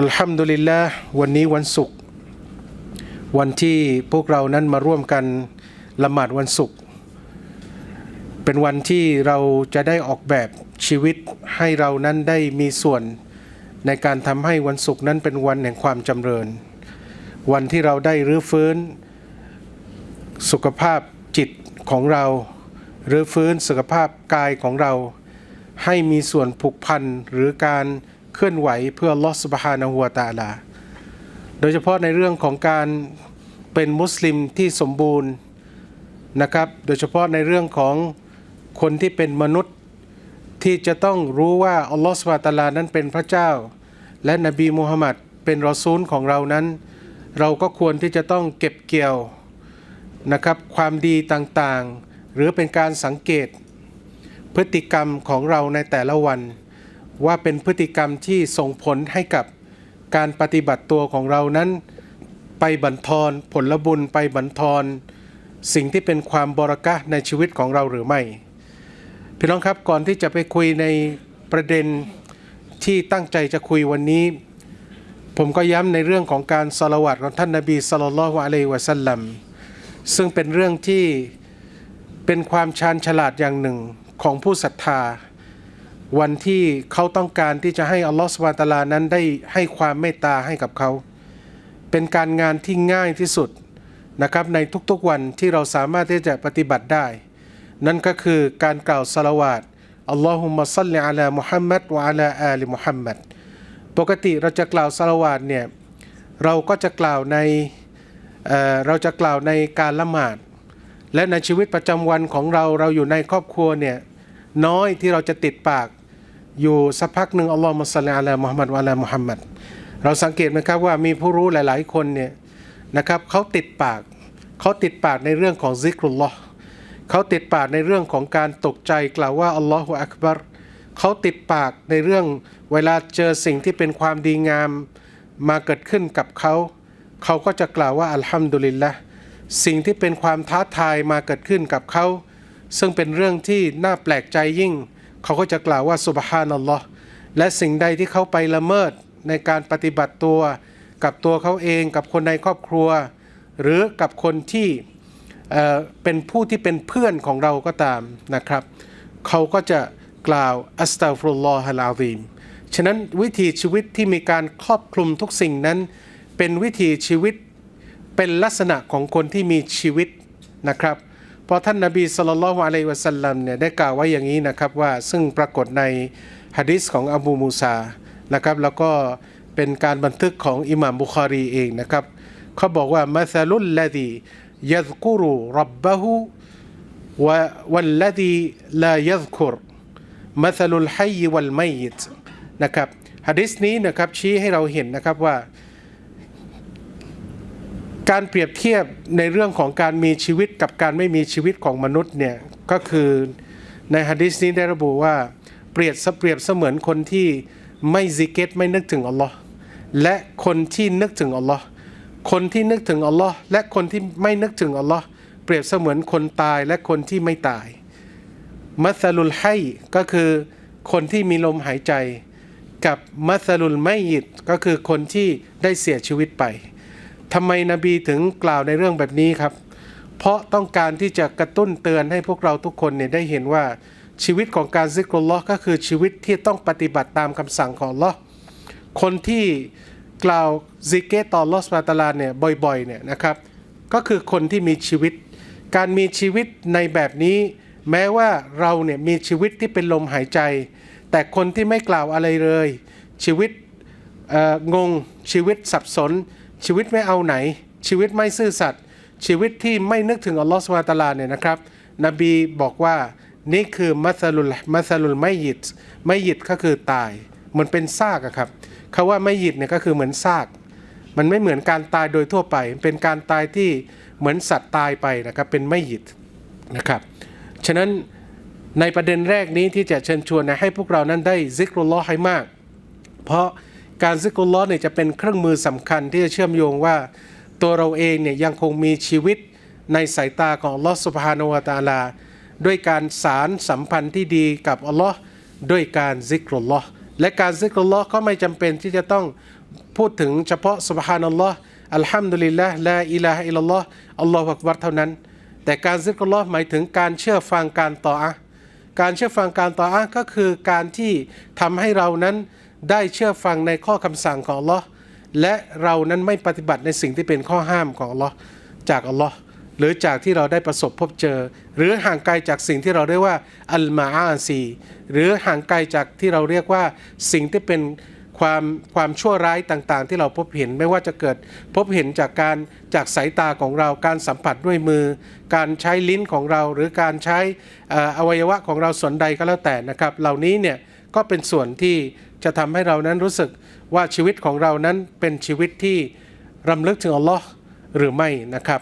อัลฮัมดุลิลละวันนี้วันศุกร์วันที่พวกเรานั้นมาร่วมกันละหมาดวันศุกร์เป็นวันที่เราจะได้ออกแบบชีวิตให้เรานั้นได้มีส่วนในการทำให้วันศุกร์นั้นเป็นวันแห่งความจำเริญ วันที่เราได้รื้อฟื้น สุขภาพจิตของเรารื้อฟื้นสุขภาพกายของเรา ให้มีส่วนผูกพันหรือการ เคลื่อนไหวเพื่อลอสบฮานะฮัวตาลา โดยเฉพาะในเรื่องของการเป็นมุสลิมที่สมบูรณ์นะครับ โดยเฉพาะในเรื่องของคนที่เป็นมนุษย์ที่จะต้องรู้ว่าอัลลอฮฺสุบฮาตาลานั้นเป็นพระเจ้า และนบีมูฮัมมัดเป็นรอซูลของเรานั้น เราก็ควรที่จะต้องเก็บเกี่ยวนะครับความดีต่างๆ หรือเป็นการสังเกตพฤติกรรมของเราในแต่ละวัน ว่าเป็นพฤติกรรมที่ส่งผลให้กับการปฏิบัติตัวของเรานั้น ไปบันทอนผลบุญไปบันทอนสิ่งที่เป็นความบราระกะในชีวิตของเราหรือไม่ พี่น้องครับก่อนที่จะไปคุยในประเด็นที่ตั้งใจจะคุยวันนี้ ผมก็ย้ำในเรื่องของการสละวัตของท่านนบีสุลละฮ์อะลัยฮิวะสัลลัมซึ่งเป็นเรื่องที่เป็นความชาญฉลาดอย่างหนึ่งของผู้ศรัทธา วันที่เขาต้องการที่จะให้อัลลอฮฺสุบานตาลานั้นได้ให้ความเมตตาให้กับเขา เป็นการงานที่ง่ายที่สุดนะครับในทุกๆวันที่เราสามารถที่จะปฏิบัติได้ นั่นก็คือการกล่าวสละวาตอัลลอฮุมะซัลลิอะลามุฮัมมัดวะอะลาอาลิมุฮัมมัดปกติเราจะกล่าวสละวาตเนี่ยเราก็จะกล่าวในเเราจะกล่าวในการละหมาด และในชีวิตประจำวันของเราเราอยู่ในครอบครัวเนี่ยน้อยที่เราจะติดปาก อยู่สักพักหนึ่งอัลลอฮฺมุสลิอะลามุฮัมมัดวะอะลามุฮัมมัดเราสังเกตไหมครับว่ามีผู้รู้หลาย ๆ คนเนี่ยนะครับเขาติดปากเขาติดปากในเรื่องของซิกรุลลอฮ์เขาติดปากในเรื่องของการตกใจกล่าวว่าอัลลอฮฺอักบัรเขาติดปากในเรื่องเวลาเจอสิ่งที่เป็นความดีงามมาเกิดขึ้นกับเขา เขาก็จะกล่าวว่าอัลฮัมดุลิลละสิ่งที่เป็นความท้าทายมาเกิดขึ้นกับเขา ซึ่งเป็นเรื่องที่น่าแปลกใจยิ่ง เขาก็จะกล่าวว่าสุบฮานัลลอฮ์และสิ่งใดที่เขาไปละเมิดในการปฏิบัติตัว กับตัวเขาเองกับคนในครอบครัว หรือกับคนที่เเป็นผู้ที่เป็นเพื่อนของเราก็ตามนะครับ เขาก็จะกล่าวอัสตัฟุรุลลอฮ์ฮะลาซีมฉะนั้นวิถีชีวิตที่มีการครอบคลุมทุกสิ่งนั้น เป็นวิถีชีวิตเป็นลักษณะของคนที่มีชีวิตนะครับ เพราะท่านนบีสุลต่านละฮ์อะลัยวะสัลลัมเนี่ยได้กล่าวไว้อย่างนี้นะครับว่าซึ่งปรากฏในฮะดิษของอบูมูซานะครับแล้วก็เป็นการบันทึกของอิหม่ามบุคารีเองนะครับเขาบอกว่ามัซลุลลดียัซกุรุรับบะฮุวะวัลลดีลายัซกุรมัซลุลฮัยวัลไมยิตนะครับฮะดิษนี้นะครับชี้ให้เราเห็นนะครับว่า การเปรียบเทียบในเรื่องของการมีชีวิตกับการไม่มีชีวิตของมนุษย์เนี่ยก็คือในฮะดิษนี้ได้ระบุว่าเปรียบเปรียบเสมือนคนที่ไม่ซิกเกตไม่นึกถึงอัลลอฮ์และคนที่นึกถึงอัลลอฮ์คนที่นึกถึงอัลลอฮ์และคนที่ไม่นึกถึงอัลลอฮ์เปรียบเสมือนคนตายและคนที่ไม่ตาย มัสลุลไฮก็คือคนที่มีลมหายใจ กับมัสลุลไม่ยิดก็คือคนที่ได้เสียชีวิตไป ทำไมนบีถึงกล่าวในเรื่องแบบนี้ครับ เพราะต้องการที่จะกระตุ้นเตือนให้พวกเราทุกคนเนี่ยได้เห็นว่าชีวิตของการซิกรุลลอฮ์ก็คือชีวิตที่ต้องปฏิบัติตามคำสั่งของลอคนที่กล่าวซิกเกตต่อลอสุบฮาตาลาเนี่ยบ่อยๆเนี่ยนะครับก็คือคนที่มีชีวิต การมีชีวิตในแบบนี้ แม้ว่าเราเนี่ยมีชีวิตที่เป็นลมหายใจ แต่คนที่ไม่กล่าวอะไรเลย ชีวิตงงชีวิตสับสน ชีวิตไม่เอาไหน ชีวิตไม่ซื่อสัตย์ชีวิตที่ไม่นึกถึงอัลลอฮฺสุบฮานตะอาลาเนี่ยนะครับ นบีบอกว่านี่คือมัสลุลมัสลุลไม่ยิดไม่ยิดก็คือตายเหมือนเป็นซากอะครับคาว่าไม่ยิดเนี่ยก็คือเหมือนซาก มันไม่เหมือนการตายโดยทั่วไป เป็นการตายที่เหมือนสัตว์ตายไปนะครับเป็นไม่ยิดนะครับฉะนั้นในประเด็นแรกนี้ที่จะเชิญชวนนะให้พวกเรานั้นได้ซิกรุลลอให้มาก เพราะ การซิกุลลอเนี่ยจะเป็นเครื่องมือสำคัญที่จะเชื่อมโยงว่า ตัวเราเองเนี่ยยังคงมีชีวิตในสายตาของอัลลอฮ์สุบฮานาวตะอาลา ด้วยการสารสัมพันธ์ที่ดีกับอัลลอฮ์ด้วยการซิกรุลลอฮ์และการซิกรุลลอฮ์ก็ไม่จำเป็นที่จะต้องพูดถึงเฉพาะสุบฮานัลลอฮ์อัลฮัมดุลิลละลาอิลาฮอิลลอฮ์อัลลอฮฺอักบัรเท่านั้น แต่การซิกรุลลอฮ์หมายถึงการเชื่อฟังการต่ออะการเชื่อฟังการต่ออะห์ก็คือการที่ทำให้เรานั้น ได้เชื่อฟังในข้อคำสั่งของอัลลอฮ์และเรานั้นไม่ปฏิบัติในสิ่งที่เป็นข้อห้ามของอัลลอฮ์จากอัลลอฮ์หรือจากที่เราได้ประสบพบเจอ หรือห่างไกลจากสิ่งที่เราเรียกว่าอัลมาอาซีหรือห่างไกลจากที่เราเรียกว่าสิ่งที่เป็น ความความชั่วร้ายต่างๆ ที่เราพบเห็นไม่ว่าจะเกิดพบเห็นจากการจากสายตาของเราการสัมผัสด้วยมือ การใช้ลิ้นของเรา หรือการใช้ออวัยวะของเราส่วนใดก็แล้วแต่นะครับ เหล่านี้เนี่ยก็เป็นส่วนที่จะทำให้เรานั้นรู้สึกว่าชีวิตของเรานั้นเป็นชีวิตที่รำลึกถึงอัลลอฮ์หรือไม่นะครับ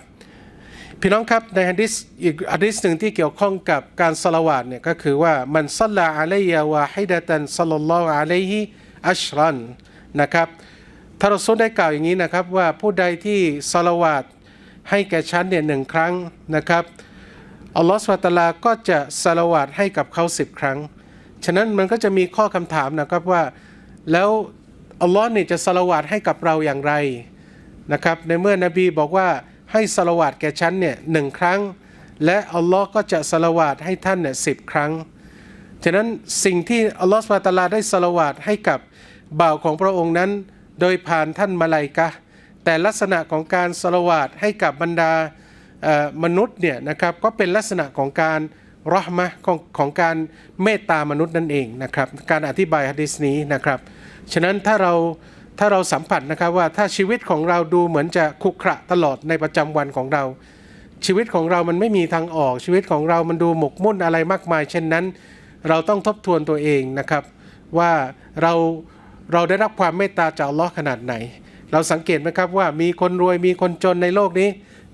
พี่น้องครับในฮะดิษอีกฮะดิษหนึ่งที่เกี่ยวข้องกับการสละวาดเนี่ยก็คือว่ามันซัลลาอะลัยยาวาฮิดะตันซัลลัลลอฮุอะลัยฮิ อัชรันนะครับทารอซูลได้กล่าวอย่างนี้นะครับว่าผู้ใดที่สละวาดให้แก่ฉันเนี่ยหนึ่งครั้งนะครับอัลลอฮฺสุบฮาตาลาก็จะสละวาดให้กับเขาสิบครั้ง ฉะนั้นมันก็จะมีข้อคำถามนะครับว่าแล้วอัลลอฮ์เนี่ยจะสละวาดให้กับเราอย่างไรนะครับในเมื่อนบีบอกว่าให้สละวาดแก่ฉันเนี่ยหนึ่งครั้ง และอัลลอฮ์ก็จะสละวาดให้ท่านเนี่ยสิบครั้ง ฉะนั้นสิ่งที่อัลลอฮ์สุบฮาตาลาได้สละวาดให้กับบ่าวของพระองค์นั้น โดยผ่านท่านมาลายกะแต่ลักษณะของการสละวาดให้กับบรรดามนุษย์เนี่ยนะครับก็เป็นลักษณะของการรอห์มะของของการเมตตามนุษย์นั่นเองนะครับการอธิบายฮะดิษนี้นะครับฉะนั้นถ้าเราถ้าเราสัมผัสนะครับว่าถ้าชีวิตของเราดูเหมือนจะขรุขระตลอดในประจำวันของเรา ชีวิตของเรามันไม่มีทางออกชีวิตของเรามันดูหมกมุ่นอะไรมากมาย เช่นนั้น เราต้องทบทวนตัวเองนะครับ ว่าเราเราได้รับความเมตตาจากอัลลอฮ์ขนาดไหน เราสังเกตไหมครับว่ามีคนรวยมีคนจนในโลกนี้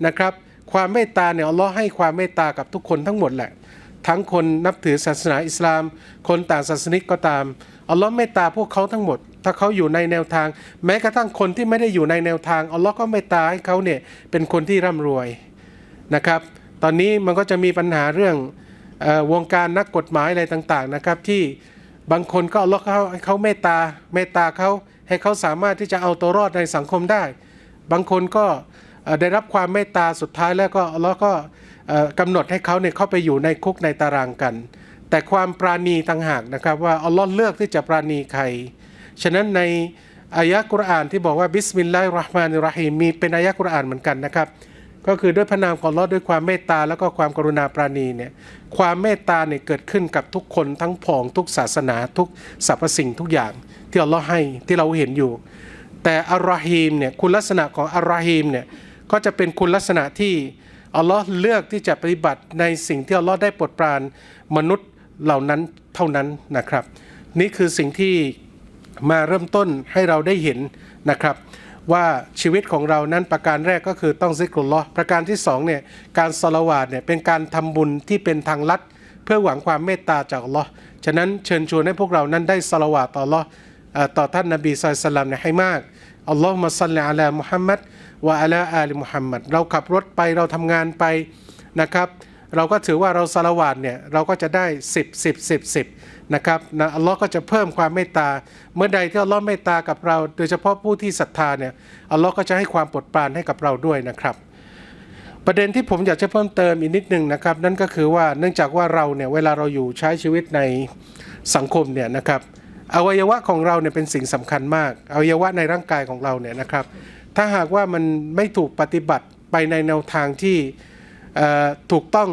นะครับ ความเมตตาเนี่ยอัลลอฮ์ให้ความเมตตากับทุกคนทั้งหมดแหละ ทั้งคนนับถือศาสนาอิสลาม คนต่างศาสนิกก็ตามอัลลอฮ์เมตตาพวกเขาทั้งหมด ถ้าเขาอยู่ในแนวทาง แม้กระทั่งคนที่ไม่ได้อยู่ในแนวทางอัลลอฮ์ก็เมตตาให้เขาเนี่ยเป็นคนที่ร่ำรวยนะครับ ตอนนี้มันก็จะมีปัญหาเรื่อง วงการนักกฎหมายอะไรต่างๆนะครับ ที่บางคนก็อัลลอฮ์เขาให้เขาเมตตาเมตตาเขาให้เขาสามารถที่จะเอาตัวรอดในสังคมได้ บางคนก็ได้รับความเมตตาสุดท้ายแล้วก็อัลลอฮ์ก็กำหนดให้เขาเนี่ยเข้าไปอยู่ในคุกในตารางกัน แต่ความปราณีต่างหากนะครับว่าอัลลอฮ์เลือกที่จะปราณีใคร ฉะนั้นในอายะกุรอานที่บอกว่าบิสมิลลาฮิรราะห์มานิรราะฮีมมีเป็นอายะกุรอานเหมือนกันนะครับ ก็คือด้วยพระนามของลอฮ์ด้วยความเมตตาแล้วก็ความกรุณาปราณีเนี่ยความเมตตาเนี่ยเกิดขึ้นกับทุกคนทั้งผองทุกศาสนาทุกสรรพสิ่งทุกอย่างที่อัลลอฮ์ให้ที่เราเห็นอยู่ แต่อัลลอฮีมเนี่ยคุณลักษณะของอัลลอฮีมเนี่ยก็จะเป็นคุณลักษณะที่อัลลอฮ์เลือกที่จะปฏิบัติในสิ่งที่อัลลอฮ์ได้ปรดปรานมนุษย์เหล่านั้นเท่านั้นนะครับ นี่คือสิ่งที่มาเริ่มต้นให้เราได้เห็นนะครับ ว่าชีวิตของเรานั้นประการแรกก็คือต้องซิกรุลลอประการที่สองเนี่ยการสละวาดเนี่ยเป็นการทำบุญที่เป็นทางลัด เพื่อหวังความเมตตาจากอัลลอฮ์ฉะนั้นเชิญชวนให้พวกเรานั้นได้สละวาดต่ออัลลอฮ์เอ่อต่อท่านนบีสุลต่านเนี่ยให้มากอัลลอฮ์มะซัลลิอะลามุฮัมมัดวะอะลาอาลีมุฮัมมัดเราขับรถไปเราทำงานไปนะครับ เราก็ถือว่าเราสละวาดเนี่ยเราก็จะได้ 10 10 10 10นะครับนะอัลลอฮ์ก็จะเพิ่มความเมตตา เมื่อใดที่อัลลอฮ์เมตตากับเรา โดยเฉพาะผู้ที่ศรัทธาเนี่ยอัลลอฮ์ก็จะให้ความปรดปรานให้กับเราด้วยนะครับ ประเด็นที่ผมอยากจะเพิ่มเติมอีกนิดหนึ่งนะครับ นั่นก็คือว่าเนื่องจากว่าเราเนี่ยเวลาเราอยู่ใช้ชีวิตในสังคมเนี่ยนะครับอวัยวะของเราเนี่ยเป็นสิ่งสำคัญมากอวัยวะในร่างกายของเราเนี่ยนะครับ ถ้าหากว่ามันไม่ถูกปฏิบัติไปในแนวทางที่ ถูกต้อง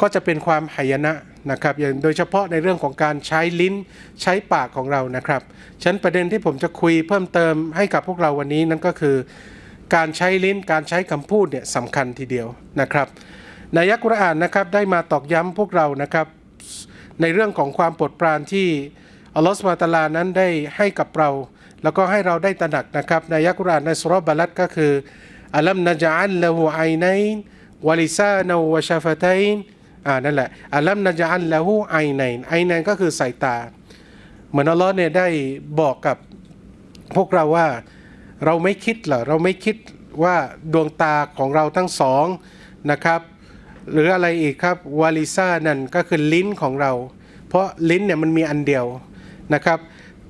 ก็จะเป็นความหายนะนะครับอย่างโดยเฉพาะในเรื่องของการใช้ลิ้นใช้ปากของเรานะครับฉันประเด็นที่ผมจะคุยเพิ่มเติมให้กับพวกเราวันนี้นั่นก็คือ การใช้ลิ้นการใช้คำพูดเนี่ยสำคัญทีเดียวนะครับในยักกุรอานนะครับได้มาตอกย้ำพวกเรานะครับ ในเรื่องของความโปรดปรานที่อัลลอฮฺสุบฮาตาลานั้นได้ให้กับเรา แล้วก็ให้เราได้ตระหนักนะครับในยักกุรอานในสุรบะลัดก็คืออัลัมนะจัลละหูไอไนน วลิซานวชาฟะตัยน์อ่านั่นแหละอัลลัมนะจัลละหูไอไนไอไนน์ก็คือสายตา เหมือนอัลลอฮ์เนี่ยได้บอกกับพวกเราว่าเราไม่คิดเหรอเราไม่คิดว่าดวงตาของเราทั้งสองนะครับ หรืออะไรอีกครับวาลิซ่านั่นก็คือลิ้นของเรา เพราะลิ้นเนี่ยมันมีอันเดียวนะครับ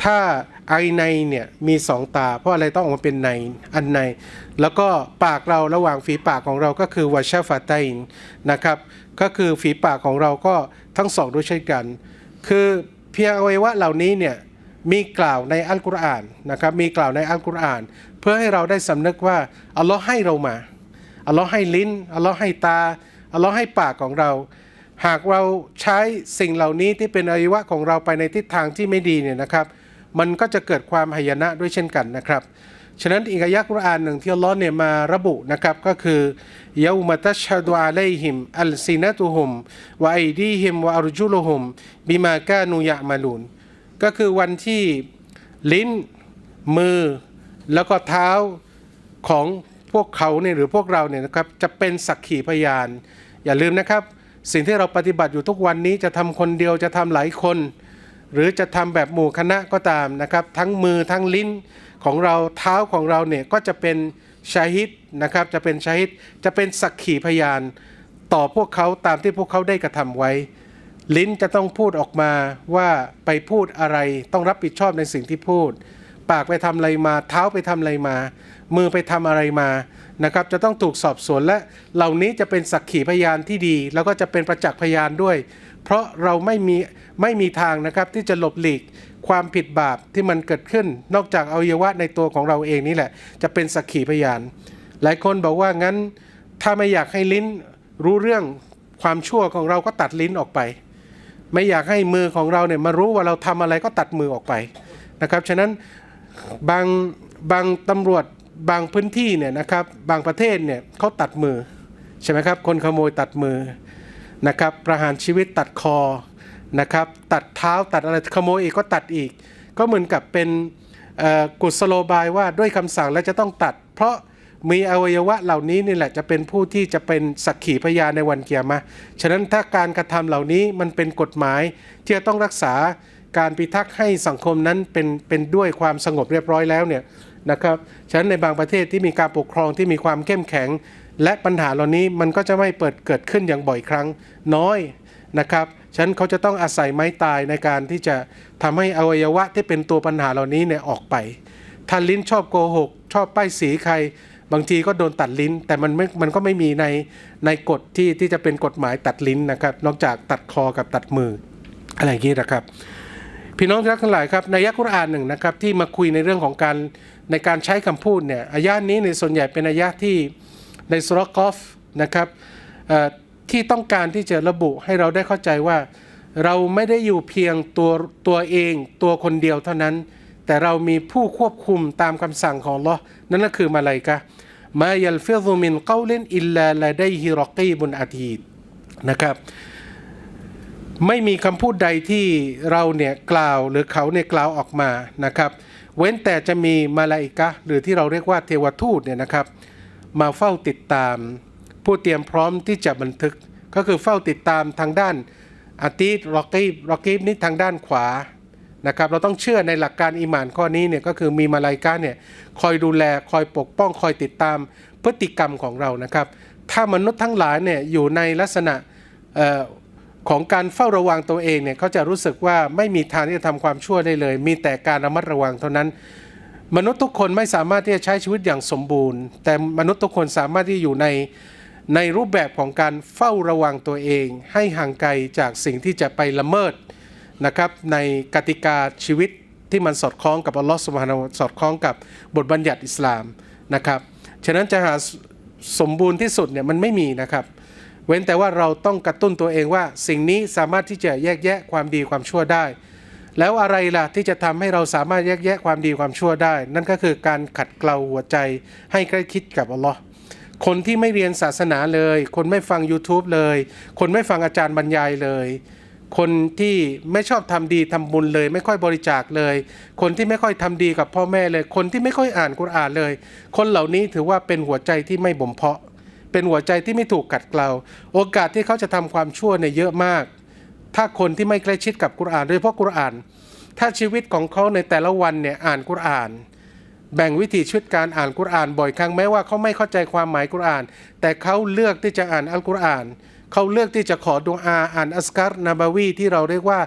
ถ้า ไอในเนี่ยมีสองตา เพราะอะไรต้องออกมาเป็นในอันใน แล้วก็ปากเราระหว่างฝีปากของเราก็คือวาชฟาไตน์นะครับ ก็คือฝีปากของเราก็ทั้งสองด้วยเช่นกัน คือเพียงอวัยวะเหล่านี้เนี่ยมีกล่าวในอัลกุรอานนะครับมีกล่าวในอัลกุรอาน เพื่อให้เราได้สำนึกว่าอัลลอฮ์ให้เรามาอัลลอฮ์ให้ลิ้นอัลลอฮ์ให้ตาอัลลอฮ์ให้ปากของเรา หากเราใช้สิ่งเหล่านี้ที่เป็นอวัยวะของเราไปในทิศทางที่ไม่ดีเนี่ยนะครับ มันก็จะเกิดความหายนะด้วยเช่นกันนะครับฉะนั้นอีกอายะกุรอานหนึ่งที่อัลลอฮ์เนี่ยมาระบุนะครับก็คือเยามัตัชฮะดูอะลัยฮิมอัลซินะตุฮุมวะไอดีฮิมวะอัรจุลุฮุมบิมากานูยะมาลูนก็คือวันที่ลิ้นมือ แล้วก็เท้าของพวกเขาเนี่ยหรือพวกเราเนี่ยนะครับจะเป็นสักขีพยาน อย่าลืมนะครับ สิ่งที่เราปฏิบัติอยู่ทุกวันนี้จะทำคนเดียวจะทำหลายคน หรือจะทำแบบหมู่คณะก็ตามนะครับ ทั้งมือทั้งลิ้นของเราเท้าของเราเนี่ยก็จะเป็นชาฮิดนะครับ จะเป็นชาฮิดจะเป็นสักขีพยาน ต่อพวกเขาตามที่พวกเขาได้กระทำไว้ ลิ้นจะต้องพูดออกมาว่าไปพูดอะไรต้องรับผิดชอบในสิ่งที่พูด ปากไปทำอะไรมา เท้าไปทำอะไรมา มือไปทำอะไรมานะครับ จะต้องถูกสอบสวนและเหล่านี้จะเป็นสักขีพยานที่ดี แล้วก็จะเป็นประจักษ์พยานด้วย เพราะเราไม่มีไม่มีทางนะครับที่จะหลบหลีกความผิดบาปที่มันเกิดขึ้น นอกจากอวัยวะในตัวของเราเองนี่แหละ จะเป็นสักขีพยาน หลายคนบอกว่างั้นถ้าไม่อยากให้ลิ้นรู้เรื่องความชั่วของเราก็ตัดลิ้นออกไป ไม่อยากให้มือของเราเนี่ยมารู้ว่าเราทำอะไรก็ตัดมือออกไปนะครับฉะนั้นบางบางตำรวจบางพื้นที่เนี่ยนะครับบางประเทศเนี่ยเขาตัดมือใช่ไหมครับคนขโมยตัดมือ นะครับประหารชีวิตตัดคอนะครับตัดเท้าตัดอะไรขโมยอีกก็ตัดอีก ก็เหมือนกับเป็นกุศโลบายว่าด้วยคำสั่งแล้วจะต้องตัด เพราะมีอวัยวะเหล่านี้นี่แหละจะเป็นผู้ที่จะเป็นสักขีพยานในวันเกียรมาฉะนั้นถ้าการกระทำเหล่านี้มันเป็นกฎหมายที่จะต้องรักษาการพิทักษ์ให้สังคมนั้นเป็นเป็นด้วยความสงบเรียบร้อยแล้วเนี่ยนะครับ ฉะนั้นในบางประเทศที่มีการปกครองที่มีความเข้มแข็ง และปัญหาเหล่านี้มันก็จะไม่เปิดเกิดขึ้นอย่างบ่อยครั้งน้อยนะครับฉะนั้นเขาจะต้องอาศัยไม้ตายในการที่จะทำให้อวัยวะที่เป็นตัวปัญหาเหล่านี้เนี่ยออกไปถ้าลิ้นชอบโกหก ชอบป้ายสีใคร บางทีก็โดนตัดลิ้น แต่มันไม่มันก็ไม่มีในในกฎที่ที่จะเป็นกฎหมายตัดลิ้นนะครับ นอกจากตัดคอกับตัดมือ อะไรอย่างนี้นะครับ พี่น้องทั้งหลายครับในยักษ์กุรอานหนึ่งนะครับที่มาคุยในเรื่องของการในการใช้คำพูดเนี่ยอายะนี้ในส่วนใหญ่เป็นอายะที่ ในสุรกอฟนะครับที่ต้องการที่จะระบุให้เราได้เข้าใจว่า เราไม่ได้อยู่เพียงตัวตัวเองตัวคนเดียวเท่านั้น แต่เรามีผู้ควบคุมตามคำสั่งของลอนั่นก็คือมาลายกะมายัลฟิซุมินกาลินอิลลาลาไดฮิรอกีบุนอาทีดนะครับ ไม่มีคำพูดใดที่เราเนี่ยกล่าวหรือเขาเนี่ยกล่าวออกมานะครับ เว้นแต่จะมีมาลาอิกะหรือที่เราเรียกว่าเทวทูตเนี่ยนะครับ มาเฝ้าติดตาม ผู้เตรียมพร้อมที่จะบันทึก ก็คือเฝ้าติดตามทางด้านอาตีดรอกีบรอกีบนี่ทางด้านขวานะครับเราต้องเชื่อในหลักการอิมานข้อนี้เนี่ยก็คือมีมาลาอิกะห์เนี่ยคอยดูแลคอยปกป้องคอยติดตามพฤติกรรมของเรานะครับ ถ้ามนุษย์ทั้งหลายเนี่ยอยู่ในลักษณะออของการเฝ้าระวังตัวเองเนี่ยเขาจะรู้สึกว่าไม่มีทางที่จะทำความชั่วได้เลย มีแต่การระมัดระวังเท่านั้น มนุษย์ทุกคนไม่สามารถที่จะใช้ชีวิตอย่างสมบูรณ์ แต่มนุษย์ทุกคนสามารถที่อยู่ในในรูปแบบของการเฝ้าระวังตัวเอง ให้ห่างไกลจากสิ่งที่จะไปละเมิดนะครับในกติกาชีวิตที่มันสอดคล้องกับอัลลอฮฺสุบฮานาสอดคล้องกับบทบัญญัติอิสลามนะครับฉะนั้นจะหาสมบูรณ์ที่สุดเนี่ยมันไม่มีนะครับ เว้นแต่ว่าเราต้องกระตุ้นตัวเองว่าสิ่งนี้สามารถที่จะแยกแยะความดีความชั่วได้ แล้วอะไรล่ะที่จะทำให้เราสามารถแยกแยะความดีความชั่วได้ นั่นก็คือการขัดเกลาหัวใจให้ใกล้คิดกับอัลลอฮ์คนที่ไม่เรียนศาสนาเลย คนไม่ฟัง YouTube เลย คนไม่ฟังอาจารย์บรรยายเลย คนที่ไม่ชอบทำดีทำบุญเลย ไม่ค่อยบริจาคเลย คนที่ไม่ค่อยทำดีกับพ่อแม่เลย คนที่ไม่ค่อยอ่านกุรอานเลย คนเหล่านี้ถือว่าเป็นหัวใจที่ไม่บ่มเพาะ เป็นหัวใจที่ไม่ถูกกัดเกลาโอกาสที่เขาจะทำความชั่วเนี่ยเยอะมาก ถ้าคนที่ไม่ใกล้ชิดกับกุรอาน โดยเฉพาะกุรอาน ถ้าชีวิตของเขาในแต่ละวันเนี่ยอ่านกุรอาน แบ่งวิธีชีวิตการอ่านกุรอาน บ่อยครั้งแม้ว่าเขาไม่เข้าใจความหมายกุรอาน แต่เขาเลือกที่จะอ่านอัลกุรอานเขาเลือกที่จะขอดุอาอ่านอัสการนาบาวีที่เราเรียกว่า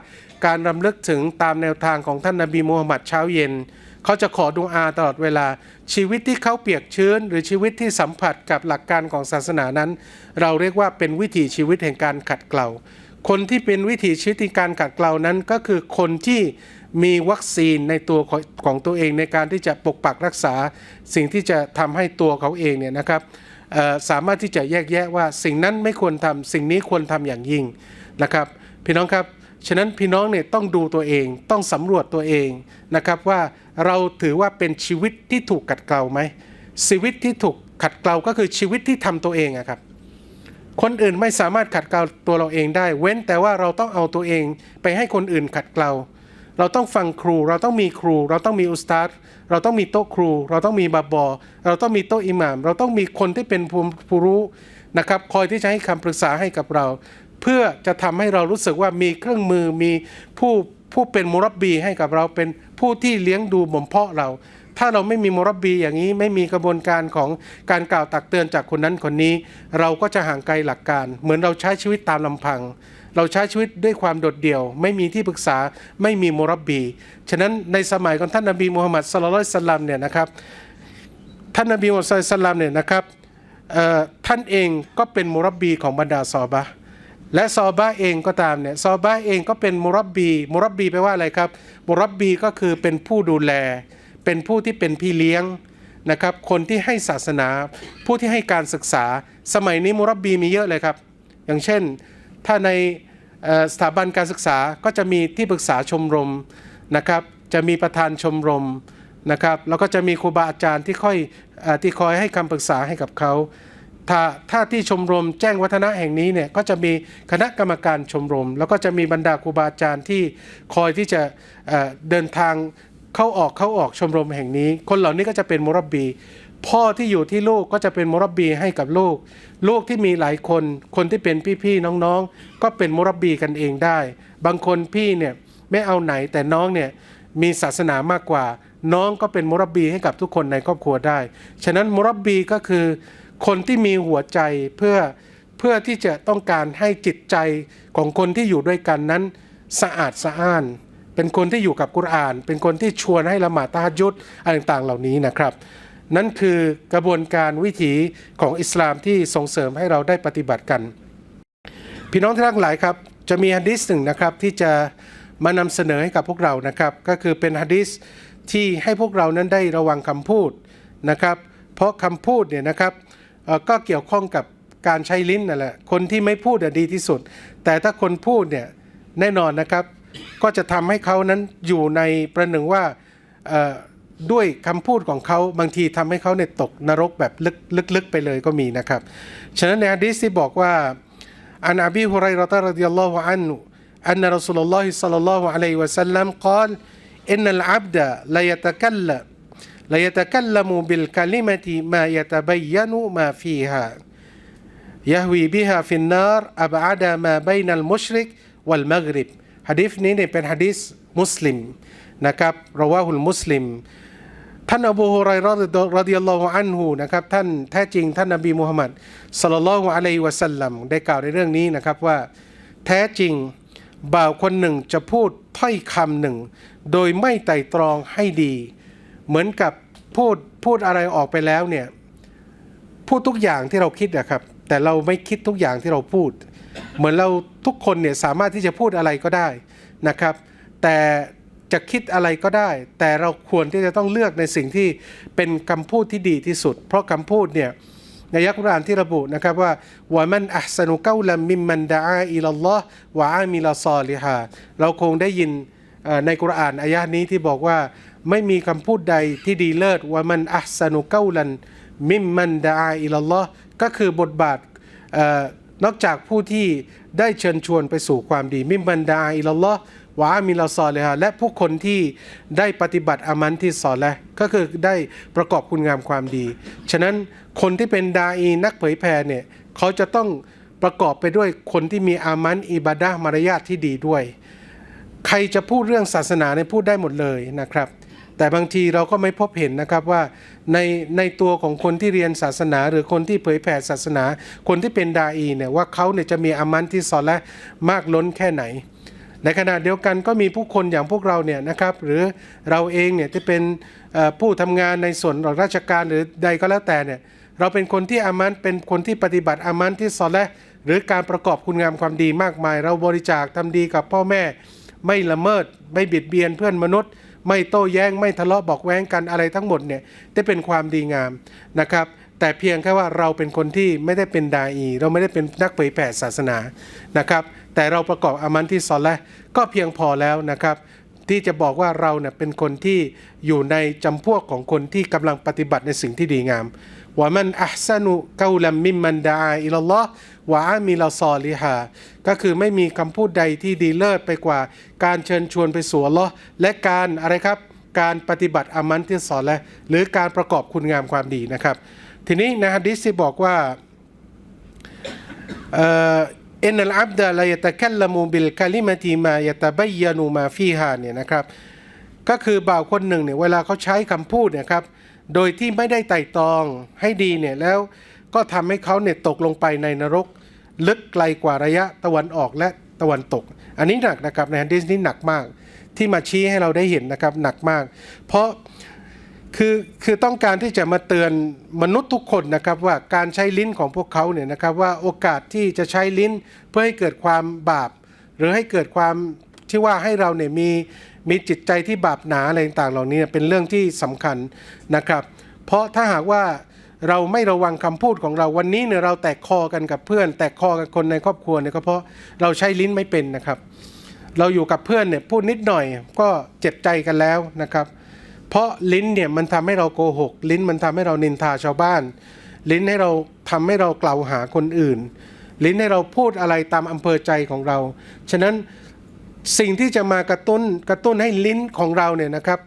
การรำลึกถึงตามแนวทางของท่านนบีมูฮัมหมัดเช้าเย็น เขาจะขอดุอาตลอดเวลา ชีวิตที่เขาเปียกชื้น หรือชีวิตที่สัมผัสกับหลักการของศาสนานั้น เราเรียกว่าเป็นวิถีชีวิตแห่งการขัดเกลา คนที่เป็นวิถีชีวิตในการขัดเกลานั้นก็คือคนที่มีวัคซีนในตัวของตัวเองในการที่จะปกปักรักษาสิ่งที่จะทำให้ตัวเขาเองเนี่ยนะครับสามารถที่จะแยกแยะว่าสิ่งนั้นไม่ควรทำสิ่งนี้ควรทำอย่างยิ่งนะครับ พี่น้องครับฉะนั้นพี่น้องเนี่ยต้องดูตัวเองต้องสำรวจตัวเองนะครับว่าเราถือว่าเป็นชีวิตที่ถูกขัดเกลาไหมชีวิตที่ถูกขัดเกลาก็คือชีวิตที่ทำตัวเองอะครับ คนอื่นไม่สามารถขัดเกลาตัวเราเองได้ เว้นแต่ว่าเราต้องเอาตัวเองไปให้คนอื่นขัดเกลา เราต้องฟังครู เราต้องมีครู เราต้องมีอุสตาดเราต้องมีโต๊ะครู เราต้องมีบาบอ เราต้องมีโต๊ะอิหม่าม เราต้องมีคนที่เป็นผู้ผู้รู้นะครับคอยที่จะให้คำปรึกษาให้กับเรา เพื่อจะทำให้เรารู้สึกว่ามีเครื่องมือมีผู้ผู้เป็นมุรับบีให้กับเราเป็นผู้ที่เลี้ยงดูบ่มเพาะเรา ถ้าเราไม่มีมุรับบีอย่างนี้ไม่มีกระบวนการของการกล่าวตักเตือนจากคนนั้นคนนี้ เราก็จะห่างไกลหลักการ เหมือนเราใช้ชีวิตตามลำพัง เราใช้ชีวิตด้วยความโดดเดี่ยว ไม่มีที่ปรึกษาไม่มีมุรับบี ฉะนั้นในสมัยของท่านนบีมูฮัมมัดสลลัลลอฮุอะลัยฮิวะสัลลัมเนี่ยนะครับท่านนบีมูฮัมมัดศ็อลลัลลอฮุลัยฮิวะสัลลัมเนี่ยนะครับท่านเองก็เป็นมุรับบีของบรรดาซอบะและซอฮาบะเองก็ตามเนี่ยซอฮาบะเองก็เป็นมุรับบีมุรับบีแปลว่าอะไรครับมุรับบีก็คือเป็นผู้ดูแล เป็นผู้ที่เป็นพี่เลี้ยงนะครับคนที่ให้ศาสนา ผู้ที่ให้การศึกษาสมัยนี้มุรับบีมีเยอะเลยครับ อย่างเช่นถ้าในสถาบันการศึกษาก็จะมีที่ปรึกษาชมรมนะครับ จะมีประธานชมรมนะครับแล้วก็จะมีครูบาอาจารย์ที่ค่อยอที่คอยให้คำปรึกษาให้กับเขาถ้าถ้าที่ชมรมแจ้งวัฒนะแห่งนี้เนี่ยก็จะมีคณะกรรมการชมรม แล้วก็จะมีบรรดาครูบาอาจารย์ที่คอยที่จะเดินทาง เข้าออกเข้าออกชมรมแห่งนี้ คนเหล่านี้ก็จะเป็นมุรับบี พ่อที่อยู่ที่ลูกก็จะเป็นมุรับบีให้กับลูก ลูกที่มีหลายคน คนที่เป็นพี่ๆน้องๆ ก็เป็นมุรับบีกันเองได้ บางคนพี่เนี่ยไม่เอาไหนแต่น้องเนี่ยมีศาสนามากกว่า น้องก็เป็นมุรับบีให้กับทุกคนในครอบครัวได้ ฉะนั้นมุรับบีก็คือ คนที่มีหัวใจเพื่อเพื่อที่จะต้องการให้จิตใจของคนที่อยู่ด้วยกันนั้นสะอาดสะอ้าน เป็นคนที่อยู่กับกุรอาน เป็นคนที่ชวนให้ละหมาดตะฮัดยุดอะไรต่างๆเหล่านี้นะครับ นั่นคือกระบวนการวิถีของอิสลามที่ส่งเสริมให้เราได้ปฏิบัติกัน พี่น้องที่รักหลายครับ จะมีฮะดิษหนึ่งนะครับที่จะมานำเสนอให้กับพวกเรานะครับ ก็คือเป็นฮะดิษที่ให้พวกเรานั้นได้ระวังคำพูดนะครับ เพราะคำพูดเนี่ยนะครับก็เกี่ยวข้องกับการใช้ลิ้นนั่นแหละคนที่ไม่พูดดีที่สุด แต่ถ้าคนพูดเนี่ยแน่นอนนะครับ ก็จะทำให้เขานั้นอยู่ในประหนึ่งว่าเอ่อด้วยคำพูดของเขาบางทีทำให้เขาเนี่ยตกนรกแบบลึกลึกๆไปเลยก็มีนะครับ ฉะนั้นในฮะดิษที่บอกว่า عن أبي هريرة رضي الله عنه أن رسول الله صلى الله عليه وسلم قال إن العبد لا يتكلم لا يتكلم بالكلمة ما يتبين ما فيها يهوي بها في النار أبعد ما بين المشرك والمغرب ฮะดีษนี้เนี่ยเป็นฮะดีษมุสลิมนะครับราวาฮุลมุสลิม ท่านอบูฮุไรราะห์รดิยัลลอฮุอันฮูนะครับท่านแท้จริงท่านนบีมุฮัมมัดศ็อลลัลลอฮุอะลัยฮิวะสัลลัมได้กล่าวในเรื่องนี้นะครับว่าแท้จริงบ่าวคนหนึ่งจะพูดถ้อยคำหนึ่ง โดยไม่ไต่ตรองให้ดี เหมือนกับพูดพูดอะไรออกไปแล้วเนี่ยพูดทุกอย่างที่เราคิดอะครับ แต่เราไม่คิดทุกอย่างที่เราพูด เหมือนเราทุกคนเนี่ยสามารถที่จะพูดอะไรก็ได้นะครับ แต่จะคิดอะไรก็ได้ แต่เราควรที่จะต้องเลือกในสิ่งที่เป็นคำพูดที่ดีที่สุด เพราะคำพูดเนี่ยในยักษ์รานที่ระบุนะครับว่าวามันอัสนุกาลมิมมันดาอิลลอฮ์วะอามิลาซอลิฮาเราคงได้ยินในกุรอานอายะนี้ที่บอกว่าไม่มีคำพูดใดที่ดีเลิศวามันอัสนุกาลันมิมมันดาอิลลอฮ์ก็คือบทบาท นอกจากผู้ที่ได้เชิญชวนไปสู่ความดี มิบันดาอิลลอฮ์วะอามิลาซอเลฮะและผู้คนที่ได้ปฏิบัติอามันที่สอนและก็คือได้ประกอบคุณงามความดี ฉะนั้นคนที่เป็นดาอีนักเผยแผ่เนี่ยเขาจะต้องประกอบไปด้วยคนที่มีอามันอิบาดะมารยาทที่ดีด้วย ใครจะพูดเรื่องศาสนาเนี่ยพูดได้หมดเลยนะครับ แต่บางทีเราก็ไม่พบเห็นนะครับว่าในในตัวของคนที่เรียนศาสนา หรือคนที่เผยแผ่ศาสนา คนที่เป็นดาอีเนี่ยว่าเขาเนี่ยจะมีอามันที่ซอและมากล้นแค่ไหน ในขณะเดียวกันก็มีผู้คนอย่างพวกเราเนี่ยนะครับหรือเราเองเนี่ยที่เป็นผู้ทำงานในส่วนราชการหรือใดก็แล้วแต่เนี่ยเราเป็นคนที่อามันเป็นคนที่ปฏิบัติอามันที่ซอและหรือการประกอบคุณงามความดีมากมาย เราบริจาคทำดีกับพ่อแม่ ไม่ละเมิดไม่บิดเบียนเพื่อนมนุษย์ ไม่โต้แย้งไม่ทะเลาะบอกแว้งกันอะไรทั้งหมดเนี่ยได้เป็นความดีงามนะครับ แต่เพียงแค่ว่าเราเป็นคนที่ไม่ได้เป็นดาอี เราไม่ได้เป็นนักเผยแผ่ศาสนานะครับ แต่เราประกอบอามันที่ซอลและก็เพียงพอแล้วนะครับ ที่จะบอกว่าเราเนี่ยเป็นคนที่อยู่ในจำพวกของคนที่กำลังปฏิบัติในสิ่งที่ดีงามว่ามันอัพซานุกาลัมมิมมันดาอิลลอฮ์วะอามิลาซอลิฮาก็คือไม่มีคำพูดใดที่ดีเลิศไปกว่า การเชิญชวนไปสู่อัลลอฮ์และการอะไรครับ การปฏิบัติอามันที่สอนและหรือการประกอบคุณงามความดีนะครับ ทีนี้ในฮะดิษที่บอกว่า อินนัลอับดะลายตะคัลลมูบิลกะลิมตีมายตะบัยานูมาฟีฮาเนี่ยนะครับก็คือบ่าวคนหนึ่งเนี่ยเวลาเขาใช้คำพูดเนี่ยครับโดยที่ไม่ได้ไต่ตองให้ดีเนี่ยแล้วก็ทำให้เขาเนี่ยตกลงไปในนรก ลึกไกลกว่าระยะตะวันออกและตะวันตก อันนี้หนักนะครับในฮะดิษนี้หนักมาก ที่มาชี้ให้เราได้เห็นนะครับหนักมาก เพราะ คือคือต้องการที่จะมาเตือนมนุษย์ทุกคนนะครับว่าการใช้ลิ้นของพวกเขาเนี่ยนะครับว่าโอกาสที่จะใช้ลิ้นเพื่อให้เกิดความบาป หรือให้เกิดความที่ว่าให้เราเนี่ยมีมีจิตใจที่บาปหนาอะไรต่างๆเหล่านี้เป็นเรื่องที่สำคัญนะครับ เพราะถ้าหากว่าเราไม่ระวังคำพูดของเราวันนี้เนี่ยเราแตกคอกันกับเพื่อน แตกคอกับคนในครอบครัวเนี่ยก็เพราะเราใช้ลิ้นไม่เป็นนะครับ เราอยู่กับเพื่อนเนี่ยพูดนิดหน่อยก็เจ็บใจกันแล้วนะครับ เพราะลิ้นเนี่ยมันทำให้เราโกหก ลิ้นมันทำให้เรานินทาชาวบ้าน ลิ้นให้เราทำให้เรากล่าวหาคนอื่น ลิ้นให้เราพูดอะไรตามอำเภอใจของเรา ฉะนั้นสิ่งที่จะมากระตุ้นกระตุ้นให้ลิ้นของเราเนี่ยนะครับ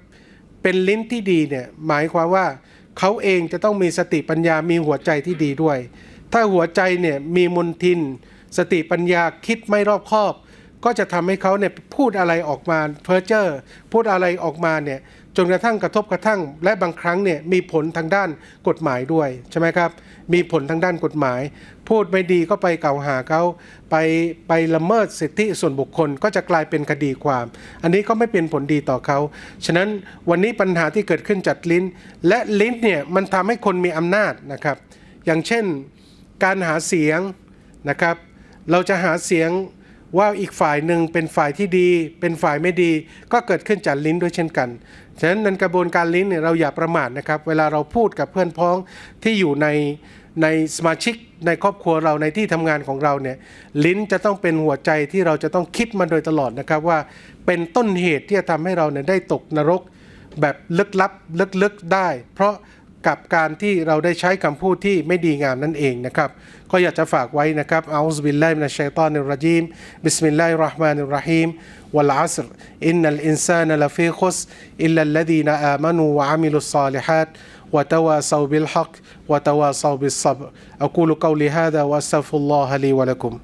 เป็นลิ้นที่ดีเนี่ยหมายความว่าเขาเองจะต้องมีสติปัญญามีหัวใจที่ดีด้วย ถ้าหัวใจเนี่ยมีมนทิน สติปัญญาคิดไม่รอบคอบ ก็จะทำให้เขาเนี่ยพูดอะไรออกมาเพ้อเจ้อพูดอะไรออกมาเนี่ย จนกระทั่งกระทบกระทั่ง และบางครั้งเนี่ยมีผลทางด้านกฎหมายด้วยใช่ไหมครับ มีผลทางด้านกฎหมาย พูดไม่ดีก็ไปกล่าวหาเขาไปไปละเมิดสิทธิส่วนบุคคลก็จะกลายเป็นคดีความ อันนี้ก็ไม่เป็นผลดีต่อเขาฉะนั้นวันนี้ปัญหาที่เกิดขึ้นจากลิ้น และลิ้นเนี่ยมันทำให้คนมีอำนาจนะครับ อย่างเช่นการหาเสียงนะครับ เราจะหาเสียงว่าอีกฝ่ายหนึ่งเป็นฝ่ายที่ดี เป็นฝ่ายไม่ดี ก็เกิดขึ้นจากลิ้นด้วยเช่นกัน ฉะนั้นในกระบวนการลิ้นเนี่ยเราอย่าประมาทนะครับ เวลาเราพูดกับเพื่อนพ้องที่อยู่ในในสมาชิกในครอบครัวเราในที่ทำงานของเราเนี่ยลิ้นจะต้องเป็นหัวใจที่เราจะต้องคิดมาโดยตลอดนะครับว่าเป็นต้นเหตุที่จะทำให้เราเนี่ยได้ตกนรกแบบลึกลับลึกๆได้ เพราะกับการที่เราได้ใช้คำพูดที่ไม่ดีงามนั่นเองนะครับ ก็อยากจะฝากไว้นะครับอัลลอฮฺบิลลาฮิมินัชชัยฏอนิรรจีมบิสมิลลาฮิรราะห์มานิรราะฮีม والعصر. إن الإنسان لفي خسر إلا الذين آمنوا وعملوا الصالحات وتواصوا بالحق وتواصوا بالصبر. أقول قولي هذا وأستغفر الله لي ولكم.